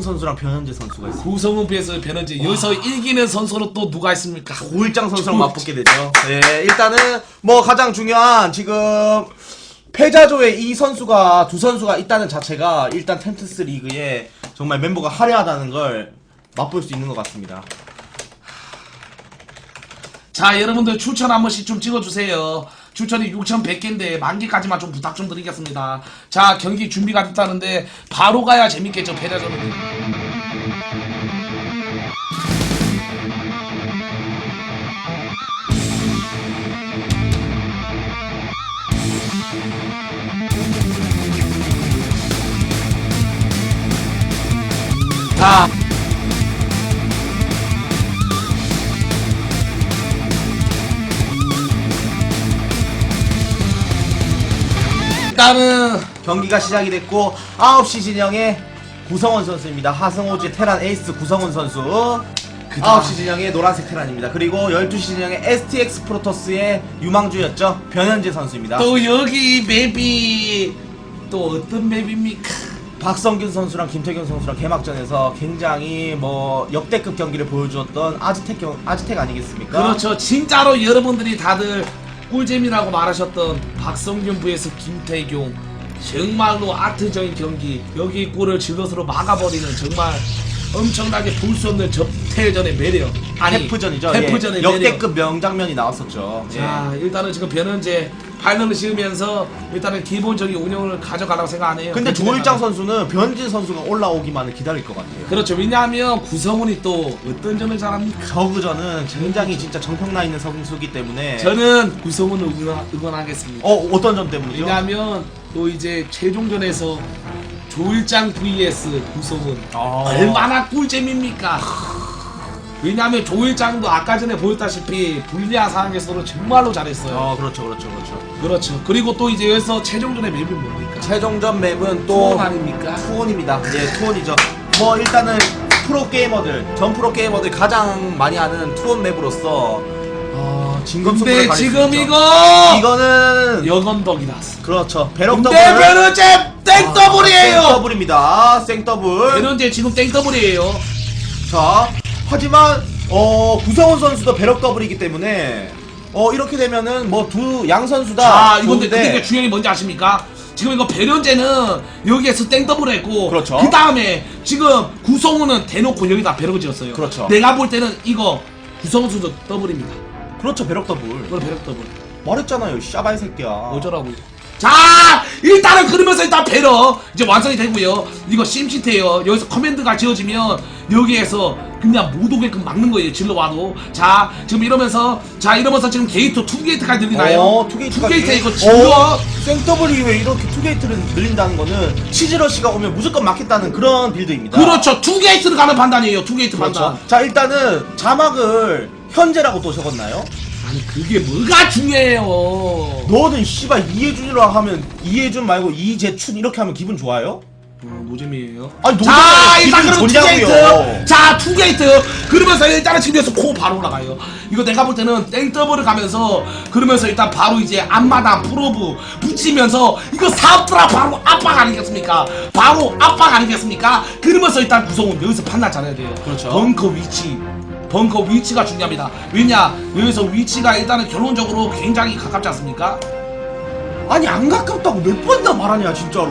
선수랑 변현재 선수가 있습니다. 구성훈 vs 변현재 여기서 이기는 선수로 또 누가 있습니까? 고일장 선수랑 맞붙게 되죠. 네, 일단은 뭐 가장 중요한 지금 패자조에 이 선수가 두 선수가 있다는 자체가 일단 텐트스 리그에 정말 멤버가 화려하다는 걸 맛볼 수 있는 것 같습니다. 자 여러분들 추천 한 번씩 좀 찍어주세요 추천이 6,100개인데 만개까지만 좀 부탁 좀 드리겠습니다. 자 경기 준비가 됐다는데 바로 가야 재밌겠죠 패자전은. 자 일단은 경기가 시작이 됐고 9시 진영의 구성원 선수입니다. 하승호지 테란 에이스 구성원 선수. 그다음. 9시 진영의 노란색 테란입니다. 그리고 12시 진영의 STX 프로토스의 유망주였죠. 변현재 선수입니다. 또 여기 맵이 또 어떤 맵입니까? 박성균 선수랑 김태균 선수랑 개막전에서 굉장히 뭐 역대급 경기를 보여주었던 아즈텍 경, 아즈텍 아니겠습니까? 그렇죠. 진짜로 여러분들이 다들 꿀잼이라고 말하셨던 박성균 vs 김태경. 정말로 아트적인 경기. 여기 골을 질럿으로 막아버리는 정말 엄청나게 볼 수 없는 접태전의 매력 아니 해프전이죠. 해프전의 예. 매력 역대급 명장면이 나왔었죠. 예. 자 일단은 지금 변현재 파이널을 지으면서 일단은 기본적인 운영을 가져가라고 생각 안 해요 근데 조일장. 선수는 변진 선수가 올라오기만을 기다릴 것 같아요. 그렇죠 왜냐하면 구성훈이 또 어떤 점을 잘합니까 저그전은 굉장히 진짜 정평나 있는 선수기 때문에 저는 구성훈을 응원, 응원하겠습니다 어 어떤 점 때문이죠? 왜냐하면 또 이제 최종전에서 조일장 vs 구성훈 아. 얼마나 꿀잼입니까? 왜냐하면 조일장도 아까 전에 보였다시피 불리한 상황에서도 정말로 잘했어요. 어 그렇죠 그렇죠 그렇죠. 그렇죠. 그리고 또 이제 여기서 최종전의 맵이 뭡니까? 최종전 맵은 또 투혼 아닙니까? 투혼입니다. 예 투혼이죠. 뭐 일단은 프로 게이머들 전 프로 게이머들 가장 많이 하는 투혼 맵으로서 어, 진검승부를 근데 가릴 수 지금 있죠. 이거 이거는 여건덕이 나왔어. 그렇죠 배럭 더블 근데 변현재 땡더블이에요. 생더블입니다. 생더블. 변현재 지금 땡더블이에요. 자, 하지만 어 구성훈 선수도 배럭 더블이기 때문에 어 이렇게 되면은 뭐 두 양 선수 다 자, 이건 근데 그게 중요한 게 뭔지 아십니까? 지금 이거 배련제는 여기에서 땡더블 했고 그렇죠. 그 다음에 지금 구성우는 대놓고 여기다 배럭을 지었어요. 그렇죠. 내가 볼 때는 이거 선수 더블입니다. 그렇죠 배럭 더블. 이건 배럭 더블. 말했잖아요, 샤바이 새끼야. 어쩌라고요? 자, 일단은 그러면서 일단 배럭 이제 완성이 되고요. 이거 심시트예요. 여기서 커맨드가 지어지면 여기에서 그냥 못 오게끔 막는 거예요. 질러 와도. 자, 지금 이러면서 자 이러면서 지금 게이트 투 게이트까지 늘리나요? 어, 투 게이트가 투게이트 이거 질러. 생더블이 왜 이렇게 투 게이트를 늘린다는 거는 치즈러시가 오면 무조건 막겠다는 그런 빌드입니다. 그렇죠. 투 게이트를 가는 판단이에요. 투 게이트 판단. 그렇죠. 자, 일단은 자막을 현재라고 또 적었나요? 아니 그게 뭐가 중요해요. 너는 씨발 이해준이라 하면 이해준 말고 이재춘 이렇게 하면 기분 좋아요? 어, 노잼이에요. 아니. 일단 그럼 투 좋냐고요. 게이트. 자, 투 게이트. 그러면서 일단은 지금 여기서 코 바로 올라가요. 이거 내가 볼 때는 땡더블을 가면서 그러면서 일단 바로 이제 앞마당 프로브 붙이면서 이거 사업드라 바로 압박 아니겠습니까? 바로 압박 아니겠습니까? 그러면서 일단 구성은 여기서 판단 잘해야 돼요. 그렇죠. 벙커 위치. 벙커 위치가 중요합니다. 왜냐? 여기서 위치가 일단은 결론적으로 굉장히 가깝지 않습니까? 아니 안 가깝다고 몇 번이나 말하냐 진짜로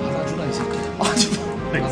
받아주라 이 새끼. 아니.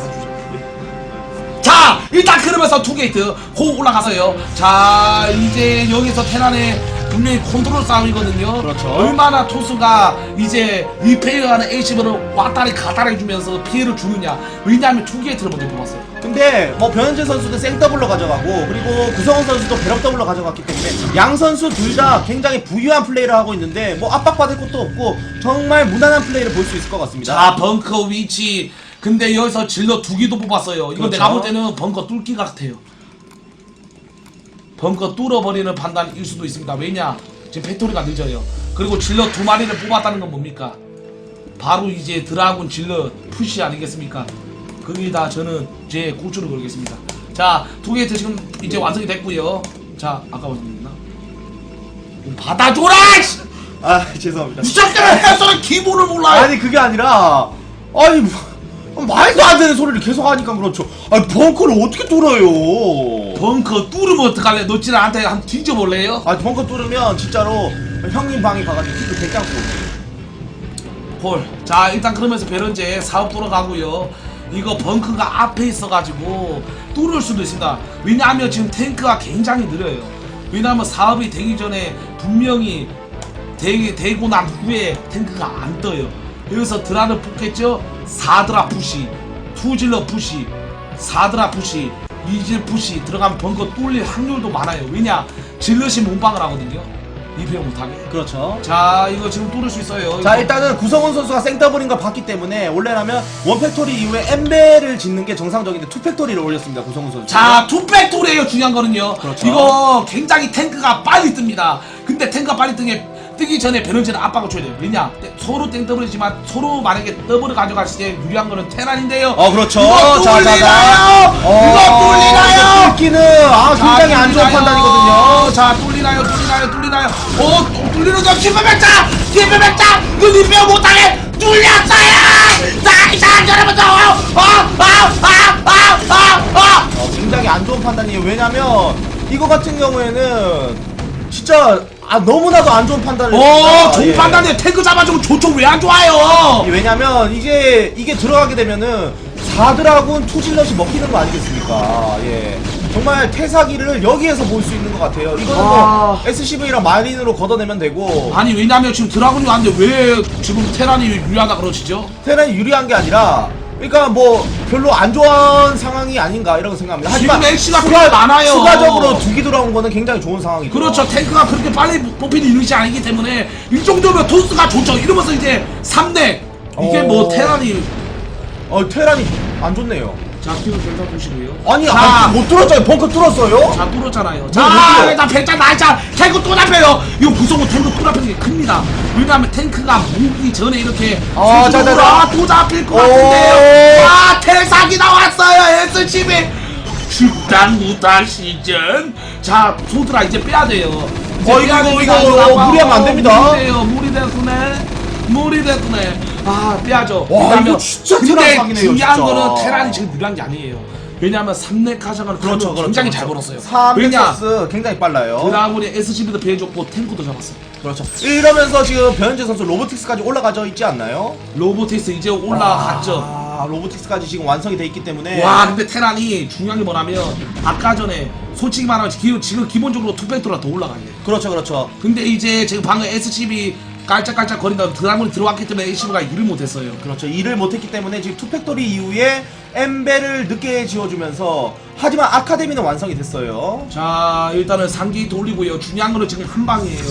자 일단 그러면서 투게이트 고 올라가서요 자 이제 여기서 테란의 분명히 컨트롤 싸움이거든요. 그렇죠. 얼마나 투수가 이제 리페이어하는 H으로 왔다리 갔다리 해주면서 피해를 주느냐. 왜냐하면 투게이트를 먼저 뽑았어요. 근데 뭐 변현재 선수도 생더블로 가져가고 그리고 구성원 선수도 배럭 더블로 가져갔기 때문에 양 선수 둘 다 굉장히 부유한 플레이를 하고 있는데 뭐 압박받을 것도 없고 정말 무난한 플레이를 볼 수 있을 것 같습니다. 자 벙커 위치. 근데 여기서 질러 두 개도 뽑았어요. 이거 그렇죠. 내가 볼 때는 벙커 뚫기 같아요 벙커 뚫어버리는 판단일 수도 있습니다. 왜냐? 지금 팩토리가 늦어요. 그리고 질러 두 마리를 뽑았다는 건 뭡니까? 바로 이제 드라군 질러 푸시 아니겠습니까? 거기다 저는 제 고추를 걸겠습니다. 자 투게이트 지금 이제 완성이 됐고요. 자 아까 was나? 받아줘라! 씨! 아 죄송합니다. 이 새끼는 해설의 기본을 몰라요? 아니 그게 아니라 아니 뭐, 말도 안 되는 소리를 계속 하니까 그렇죠. 아 벙커를 어떻게 뚫어요? 벙커 뚫으면 어떡할래? 너찌를 한테 한 뒤져볼래요? 아 벙커 뚫으면 진짜로 형님 방에 가가지고 키도 대장고. 볼. 자 일단 그러면서 베런제 사업 돌아가고요. 이거 벙커가 앞에 있어가지고 뚫을 수도 있습니다. 왜냐하면 지금 탱크가 굉장히 느려요. 왜냐하면 사업이 되기 전에 분명히 되, 되고 난 후에 탱크가 안 떠요. 여기서 드라를 뽑겠죠? 사드라 푸시, 투질러 푸시, 사드라 푸시, 이질 푸시 들어가면 벙커 뚫릴 확률도 많아요. 왜냐? 질럿이 몸빵을 하거든요. 리페어 못하게. 그렇죠. 자 이거 지금 뚫을 수 있어요. 자 이거. 일단은 구성원 선수가 생더블인 걸 봤기 때문에 원래라면 원팩토리 이후에 엠벨을 짓는 게 정상적인데 투팩토리를 올렸습니다 구성원 선수. 자 투팩토리에요 중요한 거는요. 그렇죠. 이거 굉장히 탱크가 빨리 뜹니다. 근데 탱크가 빨리 뜨게 뜨기 전에 베런지는 압박을 줘야 돼요. 왜냐? 서로 땡더블이지만 서로 만약에 더블을 가져갔을 때 유리한 거는 테란인데요. 어 그렇죠. 이거 자, 자, 자. 뚫리나요? 어, 이거 뚫리나요? 뚫기는 아 굉장히 안 좋은 뚫리나요? 판단이거든요. 자 뚫리나요? 뚫리나요? 뚫리나요? 어또 뚫리는 거 기쁨했다! 기쁨했다! 그 리페어 못하게 뚫렸어요! 자 이상 여러분들 어아아아아아아 어, 굉장히 안 좋은 판단이에요. 왜냐면 이거 같은 경우에는 진짜 아 너무나도 안 좋은 판단을. 오, 했습니다. 좋은 예. 판단에 태그 잡아주고 조총 왜 안 좋아요? 왜냐면 이게 이게 들어가게 되면은 4드라군 투질럿이 먹히는 거 아니겠습니까? 예. 정말 태사기를 여기에서 볼 수 있는 것 같아요. 이거는 아. 뭐 SCV랑 마린으로 걷어내면 되고 아니 왜냐면 지금 드라군이 왔는데 왜 지금 테란이 유리하다 그러시죠? 테란이 유리한 게 아니라 그러니까 뭐 별로 안 좋은 상황이 아닌가 이런 생각합니다. 지금 엑시가 굉장히 많아요. 추가적으로 두기 들어온 거는 굉장히 좋은 상황이죠. 그렇죠 탱크가 그렇게 빨리 뽑히는 유닛이 아니기 때문에 이 정도면 토스가 좋죠 이러면서 이제 3대 이게 뭐 어. 테란이 어 테란이 안 좋네요. 자 키로 결산 보시고요 아니 자, 아, 못 들었잖아요. 벙커 뚫었어요. 자 뚫었잖아요 못자 뚫어요? 일단 배짱 나자 탱크 또 잡혀요 이거 구성은 탱크 또 잡히는 게 큽니다 왜냐하면 탱크가 모기 전에 이렇게 아, 자, 자, 자. 아, 또 잡힐 것 오. 같은데요 아 태사기 나왔어요 SCB 축단 무단 시즌 자 소드라 이제 빼야 돼요 이제 어, 빼야 이거, 됩니다. 이거, 이거. 무리하면 안 어, 됩니다. 무리돼요 무리됐구 네 무리됐구네 아 빼야죠 와, 이거 진짜 근데 테란 사기네요, 중요한 진짜. 거는 테란이 지금 유리한 게 아니에요 왜냐하면 3렙 가져가는 그렇죠, 그렇죠, 굉장히 잘 벌었어요 3 왜냐 넥서스 굉장히 빨라요. 드라군이 SCB도 피해줬고 탱크도 잡았어요 그렇죠. 이러면서 지금 변현재 선수 로보틱스까지 올라가져 있지 않나요? 로보티스 이제 올라갔죠 아, 로보틱스까지 지금 완성이 돼 있기 때문에 와 근데 테란이 중요한 게 뭐냐면 아까 전에 솔직히 말하면 기- 지금 기본적으로 투팩토가 더 올라가요 그렇죠, 그렇죠. 근데 이제 지금 방금 SCB 깔짝깔짝 거린다. 드라군이 들어왔기 때문에 SCB가 일을 못했어요. 그렇죠. 일을 못했기 때문에 지금 투팩토리 이후에 엠벨을 늦게 지어주면서 하지만 아카데미는 완성이 됐어요. 자 일단은 상기 돌리고요. 중요한 거는 지금 한 방이에요.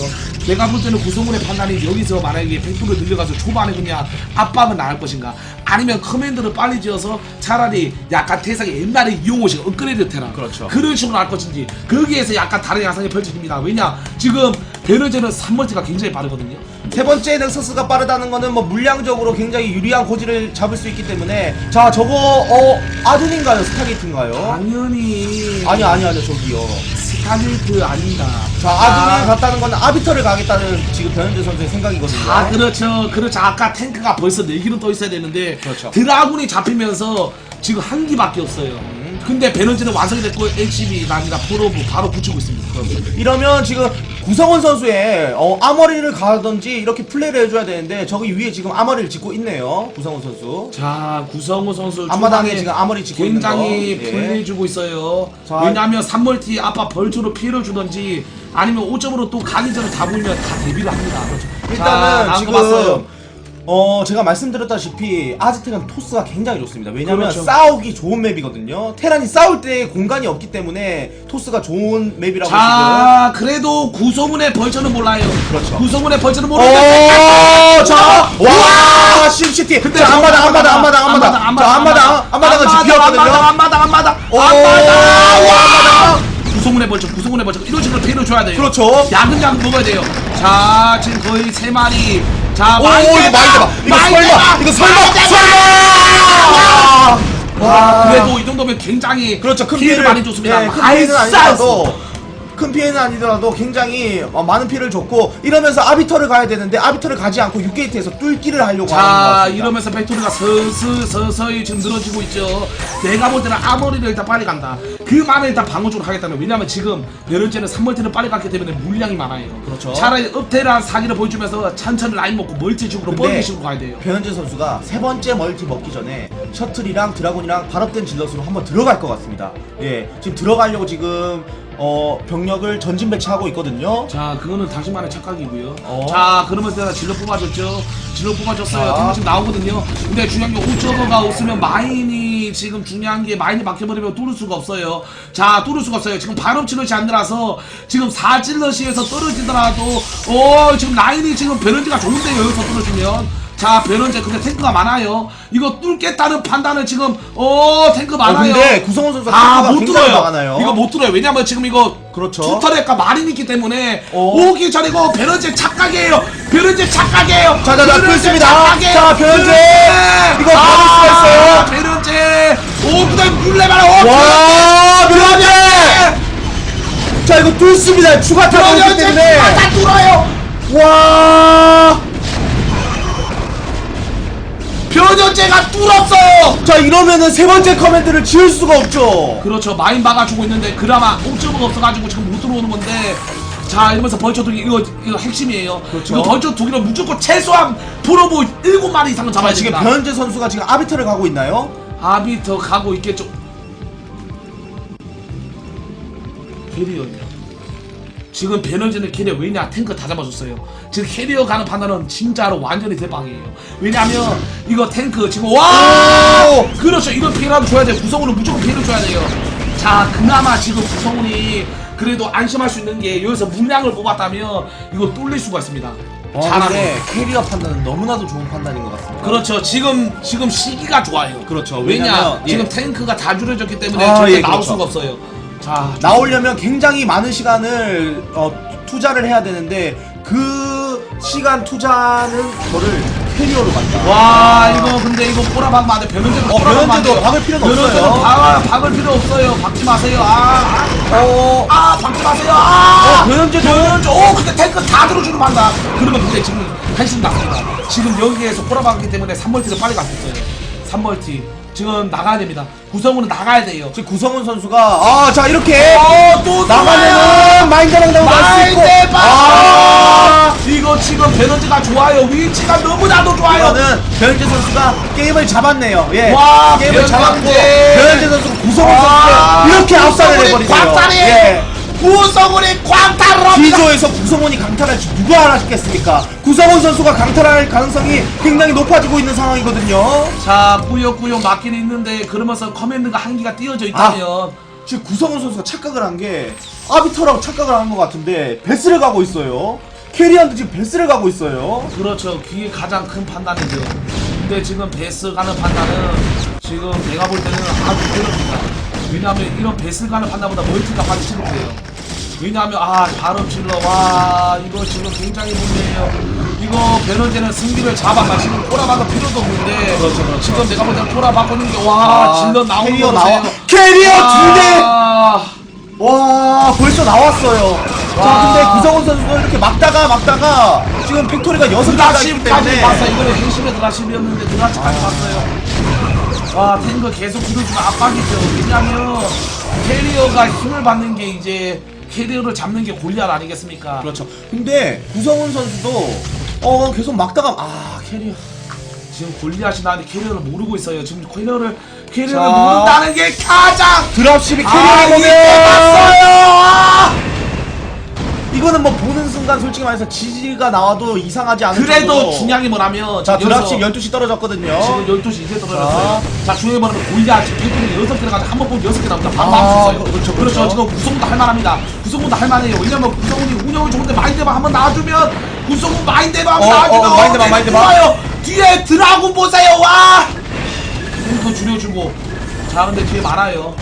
내가 볼 때는 구성원의 판단이 여기서 만약에 팩토를 늘려가지고 초반에 그냥 압박은 나갈 것인가? 아니면 커맨드를 빨리 지어서 차라리 약간 태상의 옛날에 이용호식 업그레이드 테라. 그렇죠. 그런 식으로 할 것인지 거기에서 약간 다른 양상이 펼쳐집니다. 왜냐 지금 베르제는 3멀티가 굉장히 빠르거든요. 세 번째 넥서스가 빠르다는 거는 뭐 물량적으로 굉장히 유리한 고지를 잡을 수 있기 때문에 자 저거 어 아둔인가요? 스타게이트인가요? 당연히. 아니 아니 아니 저기요. 스타게이트 아닙니다. 자 아둔이 갔다는 거는 아비터를 가겠다는 지금 변현재 선수의 생각이거든요. 아 그렇죠. 그렇죠. 아까 탱크가 벌써 4기는 떠 있어야 되는데 그렇죠. 드라군이 잡히면서 지금 한 기밖에 없어요. 근데 베너지는 완성이 됐고 LCB가 아니라 포로브 바로 붙이고 있습니다. 이러면 지금 구성원 선수의 어, 아머리를 가든지 이렇게 플레이를 해줘야 되는데 저기 위에 지금 아머리를 짓고 있네요. 구성원 선수. 자 구성우 선수 앞마당에 초반에 지금 아머리 짓고 있는 굉장히 거. 예. 플레이해주고 있어요 자. 왜냐하면 3멀티 아빠 벌초로 피해를 주던지 아니면 5점으로 또 가기 전에 잡으면 다 데뷔를 합니다 자, 일단은 지금 거봤 어 제가 말씀드렸다시피 아즈텍은 토스가 굉장히 좋습니다. 왜냐면 그렇죠. 싸우기 좋은 맵이거든요. 테란이 싸울 때 공간이 없기 때문에 토스가 좋은 맵이라고. 자 그래도 구성운의 벌처는 몰라요 그렇죠. 구성운의 벌처는 모르는데 오, 자, 와, 심시티. 근데 자, 앞마당, 앞마당, 앞마당, 앞마당. 자, 앞마당, 앞마당은 지금 비었거든요. 앞마당 앞마당 오, 앞마당 와. 구성운의 벌처 구성운의 벌처 이런 식으로 피해를 줘야 돼요 그렇죠. 야근야근 먹어야 돼요 자 지금 거의 세 마리 자 오, 많이 이거! 많이 대박. 이거 많이 설마! 이거 설마, 많이 대박! 설마. 와 그래도 이 정도면 굉장히 그렇죠. 큰 피해를 많이 줬습니다 예, 큰 쌌어 아니더라도 큰 피해는 아니더라도 굉장히 어, 많은 피해를 줬고 이러면서 아비터를 가야 되는데 아비터를 가지 않고 6게이트에서 뚫기를 하려고 하는 것 자 같습니다. 이러면서 팩토리가 서서 서서히 지금 늘어지고 있죠 내가 볼 때는 아머리를 일단 빨리 간다 그만을 일단 방어적으로 거예요. 왜냐면 지금 베른제는 3멀티를 빨리 갔기 때문에 물량이 많아요 그렇죠. 차라리 업테란 사기를 보여주면서 천천히 라인 먹고 멀티식으로 근데 멀티식으로 가야 돼요 변현재 선수가 세 번째 멀티 먹기 전에 셔틀이랑 드라곤이랑 발업된 질럿으로 한번 들어갈 것 같습니다. 예, 지금 들어가려고 지금 어 병력을 전진 배치하고 있거든요. 자 그거는 당신만의 착각이고요. 어. 자 그러면서 내가 진로 뽑아줬죠. 진로 뽑아줬어요. 자. 탱크 지금 나오거든요. 근데 중요한 게 오저버가 없으면 마인이 지금 중요한 게 마인이 막혀버리면 뚫을 수가 없어요. 자 뚫을 수가 없어요. 지금 발업 질럿이 안 들어서 지금 4질럿이에서 떨어지더라도 오 지금 라인이 지금 베런지가 좋은데요. 여기서 떨어지면 자 베런제 근데 탱크가 많아요 이거 뚫겠다는 판단은 지금 어 탱크 어, 많아요 근데 구성원 선수가 아 못 들어요 많아요. 이거 못 들어요 왜냐면 지금 이거 그렇죠. 투터렉과 마린 있기 때문에 어. 오기 전에 이거 베런제 착각이에요. 베런제 착각이에요. 자, 자, 자, 베런제 그렇습니다. 자. 베런제. 이거 받을 수가 있어요. 베런제. 오, 그다음 물레바라. 오, 와, 베런제. 자, 이거 뚫습니다. 추가 타고 있기 때문에. 다 뚫어요. 와. 베런제가 뚫었어요. 자, 이러면은 세 번째 커맨드를 지을 수가 없죠. 그렇죠. 마인 막아주고 있는데 그나마 옥저버가 없어가지고 지금 못 들어오는 건데. 자 이러면서 벌처 두기 이거 이거 핵심이에요. 그렇죠. 이거 벌처 두기는 무조건 최소한 프로보 7마리 이상은 잡아야 자, 지금 됩니다. 변현재 선수가 지금 아비터를 가고 있나요? 아비터 가고 있겠죠. 캐리어요. 지금 베너지는 캐리어 왜냐 탱크 다 잡아줬어요. 지금 캐리어 가는 판단은 진짜로 완전히 대박이에요. 왜냐면 이거 탱크 지금 와 오! 그렇죠 이런 피해라도 줘야 돼요. 구성우는 무조건 피해를 줘야 돼요. 자 그나마 지금 구성훈이 그래도 안심할 수 있는 게 여기서 물량을 뽑았다면 이거 뚫릴 수가 있습니다. 어, 잘하네. 근데 캐리어 판단은 너무나도 좋은 판단인 것 같습니다. 그렇죠. 지금 지금 시기가 좋아요. 그렇죠. 왜냐 왜냐면, 예. 지금 탱크가 다 줄여졌기 때문에 아, 절대 예, 나올 그렇죠. 수가 없어요. 자 나오려면 굉장히 많은 시간을 어, 투자를 해야 되는데 그 시간 투자는 저를 캐리어로 간다. 와 이거 근데 이거 꼬라박으면 안돼 변현재도 어, 변현재도 박을 필요는 변현재도 없어요. 박, 박을 필요 없어요. 박지 마세요. 아아. 어, 아, 박지 마세요. 아. 어, 변현재도- 변현재. 오 근데 탱크 다 들어주는 만다. 그러면 근데 지금 한심 났습니다. 지금 여기에서 꼬라박기 때문에 3멀티를 빨리 갔었어요. 3멀티 지금 나가야 됩니다 구성우는 나가야 돼요 지금 구성훈 선수가 아, 자 이렇게 어 또 나가면은 마인드랑 있고. 마인드 아, 이거 지금 베너지가 좋아요 위치가 너무나도 좋아요 이거는 변현재 선수가 게임을 잡았네요. 예. 와, 게임을. 잡았고 변현재 선수가 구성훈 선수께 이렇게 압살을 해버리세요. 광탈이 예. 구성훈이 광탈을 합니다 D조에서 구성원이 강탈할지 누가 알았겠습니까? 구성원 선수가 강탈할 가능성이 굉장히 높아지고 있는 상황이거든요. 자 꾸역꾸역 맞긴 있는데 그러면서 커맨드가 한기가 띄어져 있다면 지금 구성원 선수가 착각을 한 게 아비터라고 착각을 한 것 같은데 베스를 가고 있어요. 캐리한도 지금 베스를 가고 있어요. 그렇죠 그게 가장 큰 판단이죠 근데 지금 베스 가는 판단은 지금 내가 볼 때는 아주 괴롭습니다 왜냐하면 이런 베스 가는 판단보다 멀티가 빨리 시급해요 왜냐하면 아 바로 질러 와 이거 지금 굉장히 문제예요 이거 베너제는 승기를 잡아가 지금 꼬라박을 필요도 없는데 그렇죠, 그렇죠. 지금 내가 볼 때는 꼬라박고는 게와 질러 나오는 캐리어 거 나와. 보세요 캐리어 두 대. 아, 와 벌써 나왔어요. 자 와. 근데 구성원 선수가 이렇게 막다가 막다가 지금 팩토리가 여섯 개가 있기 드라십까지 때문에 봤어요. 이거는 핵심의 드라십이었는데 드라십까지 봤어요. 와 탱크 계속 들어주면 압박이죠. 왜냐면 캐리어가 힘을 받는 게 이제 캐리어를 잡는 게 골리앗 아니겠습니까? 그렇죠. 근데 구성훈 선수도 어 계속 막다가 아 캐리어 지금 골리앗이 나한테 캐리어를 모르고 있어요. 지금 캐리어를 캐리어를 자. 모른다는 게 가장 드랍십이 아 캐리어를 이게 보면 뭐 보는 순간 솔직히 말해서 지지가 나와도 이상하지 않은 그래도 정도로. 중요한 게 뭐냐면 자 지금 드랍십 여기서 12시 떨어졌거든요. 지금 12시 이제 떨어졌어요. 자, 중요한 게 뭐냐면 골리앗 지금 팩토리 6개 나가서 한번 보면 6개 나옵니다. 아, 반반 수 있어요. 그렇죠, 그렇죠. 그렇죠. 지금 구성도 할 만합니다. 구성도 할 만해요. 왜냐면 구성이 운영이 좋은데 마인드만 한번 나와주면 구성은 마인드만 한번 어, 나와주면 어, 마인드만, 마인드만. 좋아요. 뒤에 드라군 보세요. 와! 더 줄여주고. 자, 근데 뒤에 많아요.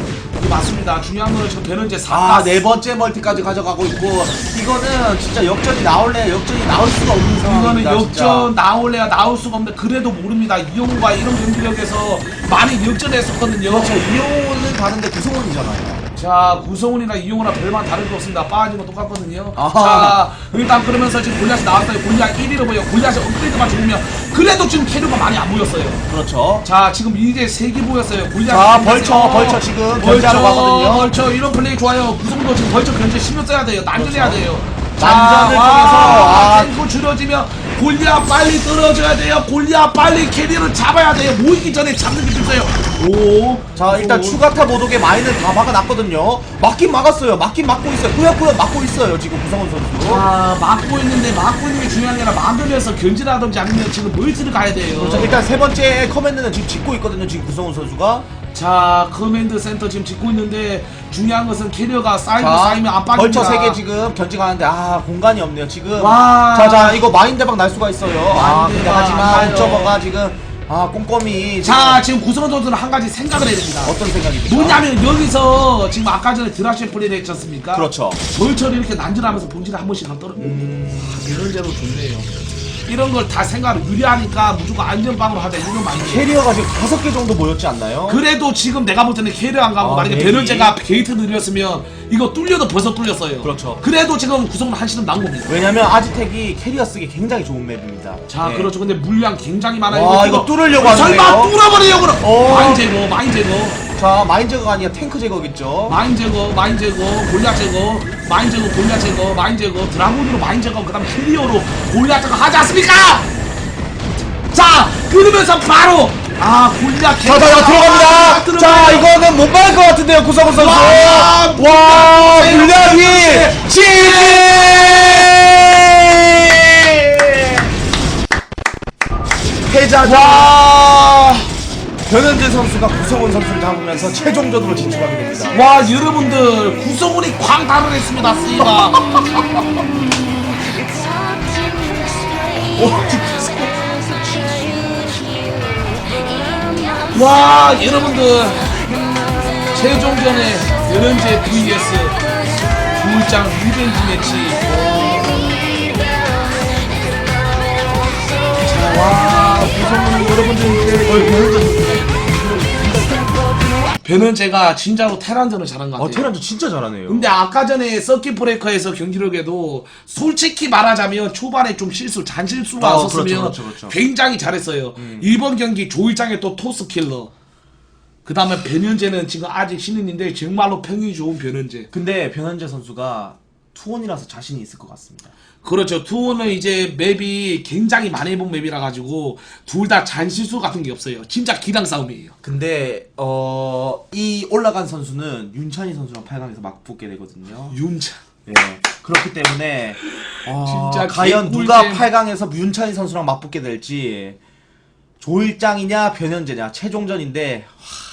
맞습니다. 중요한 거는 지금 되는 이제 4. 아 네 번째 멀티까지 가져가고 있고 이거는 진짜 역전이 나올래 역전이 나올 수가 없는 이거는 상황입니다. 역전 나올래야 나올 수가 없는데 그래도 모릅니다. 이용우가 이런 경기력에서 많이 역전했었거든요. 그렇죠. 이용은 가는데 구성원이잖아요. 자 구성훈이나 이용호나 별반 다를 거 없습니다. 빠진 거 똑같거든요. 아하. 자 일단 그러면서 지금 골리앗이 나왔어요. 골리앗 1위로 보여. 골리앗이 업그레이드만 죽으면 그래도 지금 캐리어가 많이 안 보였어요. 그렇죠. 자 지금 이제 색이 보였어요. 골리앗 자, 벌처, 벌처 지금 견제하러 가거든요. 벌처 이런 플레이 좋아요. 구성도 지금 벌처 견제 신경 써야 돼요. 난전해야 돼요. 난전을 와, 통해서, 아. 탱크 줄여지면 골리앗 빨리 떨어져야 돼요. 골리앗 빨리 캐리어를 잡아야 돼요. 모이기 전에 잡는 게 좋어요. 오. 자 일단 오. 추가타 모독에 마인을 다 막아놨거든요. 막긴 막았어요. 막긴 막고 있어요. 꾸역꾸역 막고 있어요. 지금 구성원 선수. 아 막고 있는데 막고 있는 게 중요한 게 아니라 막으면서 견지라든지 아니면 지금 멀티를 가야 돼요. 그렇죠. 일단 세 번째 커맨드는 지금 짓고 있거든요. 지금 구성원 선수가. 자 커맨드 센터 지금 짓고 있는데 중요한 것은 캐리어가 쌓이고 자, 쌓이면 안 빠집니다. 벌처 세개 지금 견지가는데 아 공간이 없네요. 지금. 와. 자자 이거 마인 대박 날 수가 있어요. 아 마인 근데 대박 하지만 나요. 옥저버가 지금 아 꼼꼼히. 자 지금 구성원 선수는 한 가지 생각을 해야 됩니다. 어떤 생각이죠? 뭐냐면 여기서 지금 아까 전에 드라시 플레이를 했지 않습니까? 그렇죠. 벌처를 이렇게 난전하면서 본질에 한 번씩 안 떨어. 음. 이런 대로 좋네요. 이런 걸 다 생각을 유리하니까 무조건 안전빵으로 하자 이런 많이. 캐리어가 지금 다섯 개 정도 모였지 않나요? 그래도 지금 내가 볼 때는 캐리어 안 가고 아, 만약에 네. 베른제가 게이트 늘렸으면 이거 뚫려도 벌써 뚫렸어요. 그렇죠. 그래도 지금 구성은 한 시름 나온 겁니다. 왜냐면 아지텍이 캐리어 쓰기 굉장히 좋은 맵입니다. 자 네. 그렇죠. 근데 물량 굉장히 많아요. 와, 이거 뚫으려고 설마 하는데요? 뚫어버리려고 그러. 어. 마인 제거, 마인 제거, 자 마인 제거가 아니라 탱크 제거겠죠. 마인 제거, 마인 제거, 골리앗 제거, 마인 제거, 골리앗 제거, 마인 제거, 드라군으로 마인 제거, 그 다음 캐리어로 골리앗 제거 하지 않습니까? 자 그러면서 바로 아 골리앗 자, 자, 자, 들어갑니다. 자, 이거는 못 막을 것 같은데요, 구성훈 선수. 와, 와, 물량이 지 패자자. 변현재 선수가 구성훈 선수를 잡으면서 최종전으로 진출하게 됩니다. 와 여러분들 구성훈이 광탈을 했습니다 쓰이가 와 여러분들 최종전에 연현재 vs 부울장 리벤지 매치. 자와 여러분들 이제 변현재가 진짜로 테란전을 잘한 것 같아요 어, 테란도 진짜 잘하네요. 근데 아까 전에 서킷 브레이커에서 경기력에도 솔직히 말하자면 초반에 좀 실수, 잔실수가 어, 없었으면 그렇죠, 그렇죠, 그렇죠. 굉장히 잘했어요. 이번 경기 조일장의 또 토스 킬러. 그 다음에 변현재는 지금 아직 신인인데 정말로 평이 좋은 변현재. 근데 변현재 선수가 투원이라서 자신이 있을 것 같습니다. 그렇죠. 투어는 이제 맵이 굉장히 많이 해본 맵이라 가지고 둘 다 잔실수 같은 게 없어요. 진짜 기량 싸움이에요. 근데 어, 이 올라간 선수는 윤찬희 선수랑 8강에서 맞붙게 되거든요. 윤차. 예. 그렇기 때문에 어, 진짜 과연 개꿀잼. 누가 8강에서 윤찬희 선수랑 맞붙게 될지 조일장이냐 변현재냐 최종전인데 하,